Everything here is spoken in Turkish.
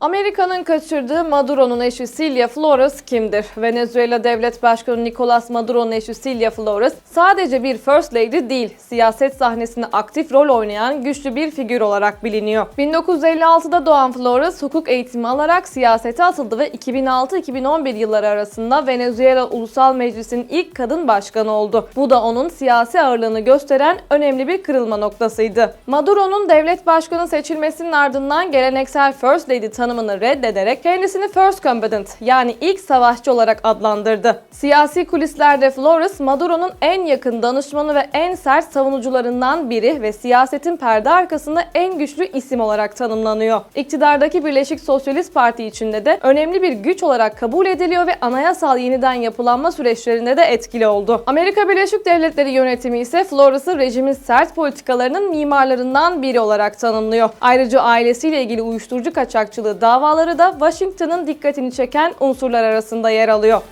Amerika'nın kaçırdığı Maduro'nun eşi Silvia Flores kimdir? Venezuela Devlet Başkanı Nicolas Maduro'nun eşi Silvia Flores sadece bir First Lady değil, siyaset sahnesinde aktif rol oynayan güçlü bir figür olarak biliniyor. 1956'da doğan Flores hukuk eğitimi alarak siyasete atıldı ve 2006-2011 yılları arasında Venezuela Ulusal Meclisi'nin ilk kadın başkanı oldu. Bu da onun siyasi ağırlığını gösteren önemli bir kırılma noktasıydı. Maduro'nun devlet başkanı seçilmesinin ardından geleneksel First Lady tanımını reddederek kendisini First Combatant yani ilk savaşçı olarak adlandırdı. Siyasi kulislerde Flores, Maduro'nun en yakın danışmanı ve en sert savunucularından biri ve siyasetin perde arkasında en güçlü isim olarak tanımlanıyor. İktidardaki Birleşik Sosyalist Parti içinde de önemli bir güç olarak kabul ediliyor ve anayasal yeniden yapılanma süreçlerinde de etkili oldu. Amerika Birleşik Devletleri yönetimi ise Flores'ı rejimin sert politikalarının mimarlarından biri olarak tanımlıyor. Ayrıca ailesiyle ilgili uyuşturucu kaçakçılığı davaları da Washington'ın dikkatini çeken unsurlar arasında yer alıyor.